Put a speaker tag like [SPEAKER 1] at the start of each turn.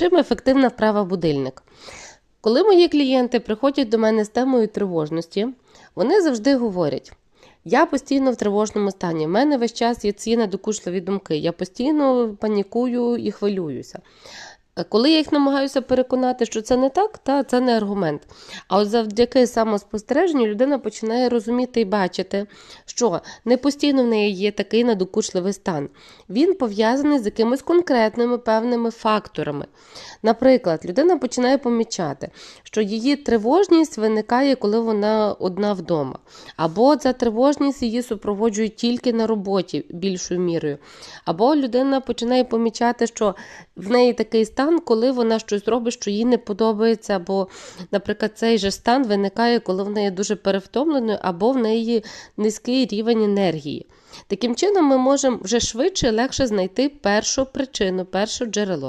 [SPEAKER 1] Чим ефективна вправа будильник? Коли мої клієнти приходять до мене з темою тривожності, вони завжди говорять: я постійно в тривожному стані, в мене весь час є ці надокучливі думки, я постійно панікую і хвилююся. Коли я їх намагаюся переконати, що це не так, та це не аргумент. А от завдяки самоспостереженню людина починає розуміти і бачити, що не постійно в неї є такий надокучливий стан. Він пов'язаний з якимись конкретними певними факторами. Наприклад, людина починає помічати, що її тривожність виникає, коли вона одна вдома. Або ця тривожність її супроводжує тільки на роботі більшою мірою. Або людина починає помічати, що в неї такий стан, коли вона щось робить, що їй не подобається, або, наприклад, цей же стан виникає, коли в неї дуже перевтомленою, або в неї низький рівень енергії. Таким чином, ми можемо вже швидше і легше знайти першу причину, перше джерело.